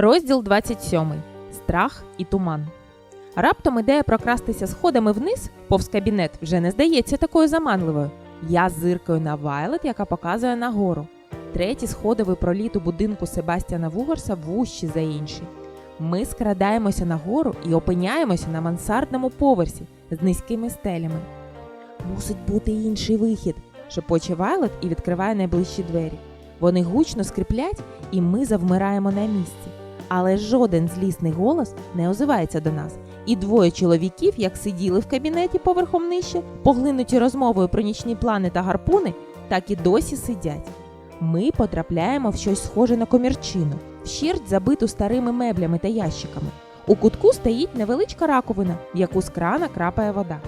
Розділ 27. Страх і туман. Раптом ідея прокрастися сходами вниз, повз кабінет, вже не здається такою заманливою. Я зиркаю на Вайлет, яка показує нагору. Треті сходовий проліт у будинку Себастьяна Вугорса вущі за інші. Ми скрадаємося нагору і опиняємося на мансардному поверсі з низькими стелями. Мусить бути інший вихід, шепоче Вайлет і відкриває найближчі двері. Вони гучно скриплять, і ми завмираємо на місці. Але жоден злісний голос не озивається до нас. І двоє чоловіків, як сиділи в кабінеті поверхом нижче, поглинуті розмовою про нічні плани та гарпуни, так і досі сидять. Ми потрапляємо в щось схоже на комірчину, вщерть забиту старими меблями та ящиками. У кутку стоїть невеличка раковина, в яку з крана крапає вода.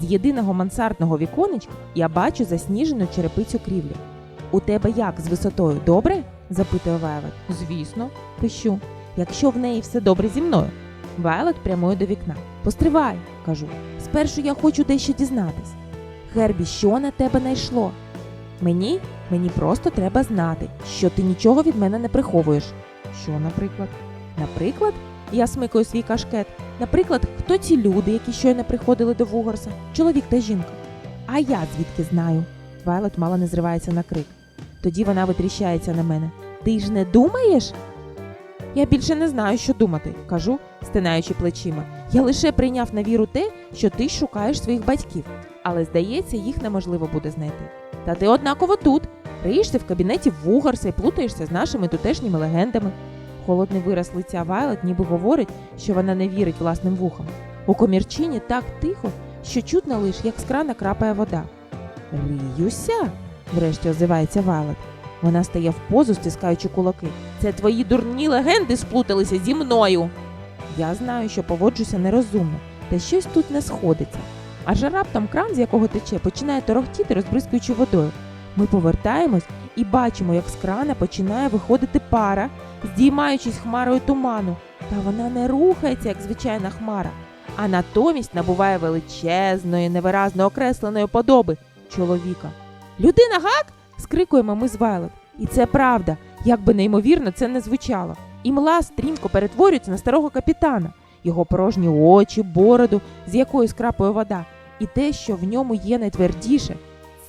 З єдиного мансардного віконечка я бачу засніжену черепицю крівлі. У тебе як з висотою добре? запитує Вайлет. Звісно, пищу. Якщо в неї все добре зі мною. Вайлет прямує до вікна. Постривай, кажу. Спершу я хочу дещо дізнатись. Гербі, що на тебе найшло? Мені? Мені просто треба знати, що ти нічого від мене не приховуєш. Що, наприклад? Наприклад, я смикаю свій кашкет. Наприклад, хто ці люди, які щойно приходили до Вугорса? Чоловік та жінка. А я звідки знаю? Вайлет мало не зривається на крик. Тоді вона витріщається на мене. Ти ж не думаєш? Я більше не знаю, що думати, кажу, стинаючи плечима. Я лише прийняв на віру те, що ти шукаєш своїх батьків, але здається, їх неможливо буде знайти. Та ти однаково тут. Риєшся в кабінеті Вугарса і плутаєшся з нашими тутешніми легендами. Холодний вираз лиця Вайлет ніби говорить, що вона не вірить власним вухам. У комірчині так тихо, що чутно лиш, як з крана крапає вода. Риюся, врешті озивається Вайлет. Вона стає в позу, стискаючи кулаки. Це твої дурні легенди сплуталися зі мною. Я знаю, що поводжуся нерозумно, та щось тут не сходиться. Аж раптом кран, з якого тече, починає торохтіти, розбризкуючи водою. Ми повертаємось і бачимо, як з крана починає виходити пара, здіймаючись хмарою туману. Та вона не рухається, як звичайна хмара, а натомість набуває величезної, невиразно окресленої подоби чоловіка. Людина гак? Скрикуємо ми з Вайлет. І це правда, як би неймовірно це не звучало. Імла стрімко перетворюється на старого капітана, його порожні очі, бороду, з якої скрапує вода, і те, що в ньому є найтвердіше.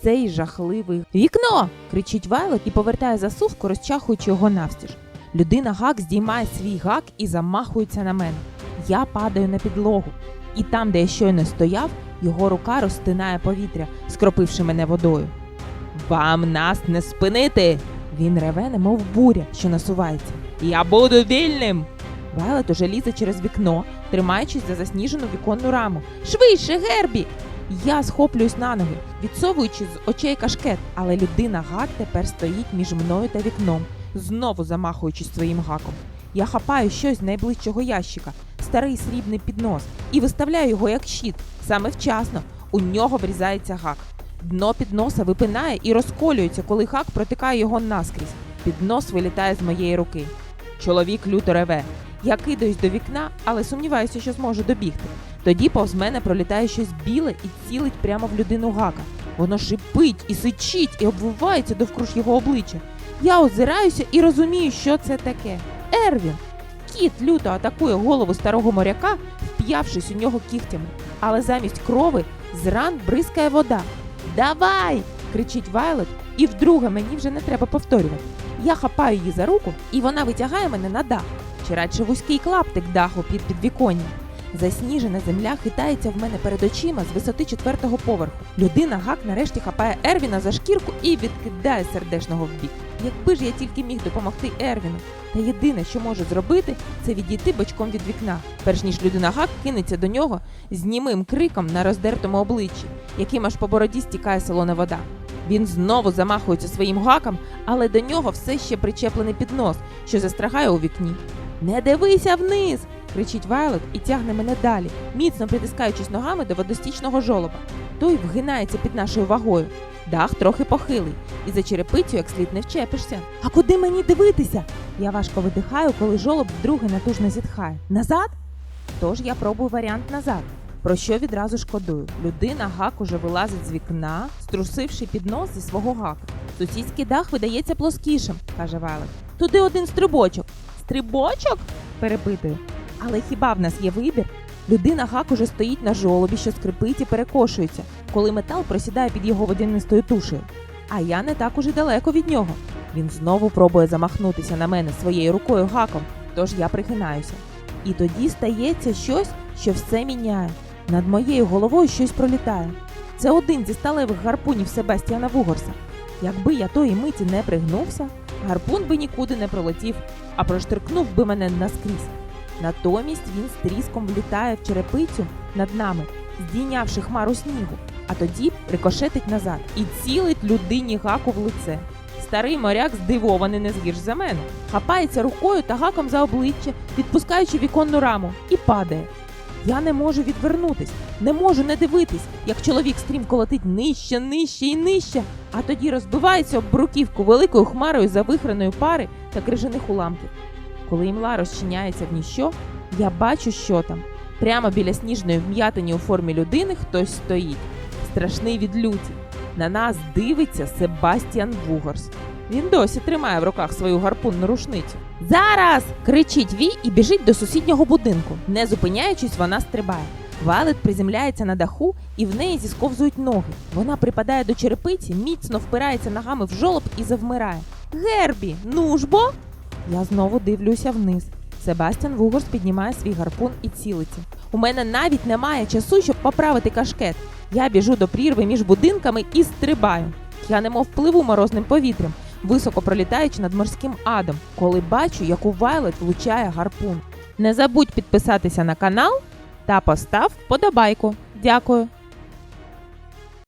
Цей жахливий вікно. кричить Вайлет і повертає засувку, розчахуючи його навстіж. Людина гак здіймає свій гак і замахується на мене. Я падаю на підлогу, і там, де я щойно стояв, його рука розтинає повітря, скропивши мене водою. Вам нас не спинити. Він реве, немов буря, що насувається. Я буду вільним. Вайлет уже лізе через вікно, тримаючись за засніжену віконну раму. Швидше, Гербі! Я схоплююсь на ноги, відсовуючи з очей кашкет, але людина гак тепер стоїть між мною та вікном, знову замахуючись своїм гаком. Я хапаю щось з найближчого ящика, старий срібний піднос, і виставляю його як щит. Саме вчасно. У нього врізається гак. Дно підноса випинає і розколюється, коли хак протикає його наскрізь. Піднос вилітає з моєї руки. Чоловік люто реве. Я кидаюсь до вікна, але сумніваюся, що зможу добігти. Тоді повз мене пролітає щось біле і цілить прямо в людину гака. Воно шипить і сичить, і обвивається довкруж його обличчя. Я озираюся і розумію, що це таке. Ервін. Кіт люто атакує голову старого моряка, вп'явшись у нього кігтями. Але замість крови з ран бризкає вода. Давай! кричить Вайлет, і вдруге мені вже не треба повторювати. Я хапаю її за руку, і вона витягає мене на дах, чи радше вузький клаптик даху під підвіконням. Засніжена земля хитається в мене перед очима з висоти четвертого поверху. Людина гак нарешті хапає Ервіна за шкірку і відкидає сердешного вбік. Якби ж я тільки міг допомогти Ервіну. Та єдине, що можу зробити, це відійти бочком від вікна, перш ніж людина гак кинеться до нього з німим криком на роздертому обличчі, яким аж по бороді стікає солона вода. Він знову замахується своїм гаком, але до нього все ще причеплений піднос, що застрягає у вікні. Не дивися вниз! Кричить Вайлот і тягне мене далі, міцно притискаючись ногами до водостічного жолоба. Той вгинається під нашою вагою. Дах трохи похилий, і за черепицю як слід не вчепишся. А куди мені дивитися? Я важко видихаю, коли жолоб вдруге натужно зітхає. Назад? Тож я пробую варіант назад. Про що відразу шкодую? Людина гак уже вилазить з вікна, струсивши піднос зі свого гака. Сусідський дах видається плоскішим, каже Вайлет. Туди один стрибочок. стрибочок? перепитую. Але хіба в нас є вибір? Людина гак уже стоїть на жолобі, що скрипить і перекошується, коли метал просідає під його водянистою тушею. А я не так уже далеко від нього. Він знову пробує замахнутися на мене своєю рукою гаком, тож я прихинаюся. І тоді стається щось, що все міняє. Над моєю головою щось пролітає. Це один зі сталевих гарпунів Себастьяна Вугорса. Якби я тої миті не пригнувся, гарпун би нікуди не пролетів, а проштиркнув би мене наскрізь. Натомість він з тріском влітає в черепицю над нами, здійнявши хмару снігу, а тоді рикошетить назад і цілить людині гаку в лице. Старий моряк здивований не згірш за мене, хапається рукою та гаком за обличчя, відпускаючи віконну раму, і падає. Я не можу відвернутись, не можу не дивитись, як чоловік стрімко летить нижче, нижче і нижче, а тоді розбивається об бруківку великою хмарою завихреної пари та крижаних уламків. Коли імла розчиняється в ніщо, я бачу, що там. Прямо біля сніжної вм'ятині у формі людини хтось стоїть, страшний від люті. На нас дивиться Себастьян Вугорс. Він досі тримає в руках свою гарпунну рушницю. Зараз! кричить Ві і біжить до сусіднього будинку. Не зупиняючись, вона стрибає. Валет приземляється на даху, і в неї зісковзують ноги. Вона припадає до черепиці, міцно впирається ногами в жолоб і завмирає. Гербі, ну ж бо! Я знову дивлюся вниз. Себастьян Вугорс піднімає свій гарпун і цілиться. У мене навіть немає часу, щоб поправити кашкет. Я біжу до прірви між будинками і стрибаю. Я немов пливу морозним повітрям, високо пролітаючи над морським адом, коли бачу, як у Вайлет влучає гарпун. Не забудь підписатися на канал та постав вподобайку. Дякую.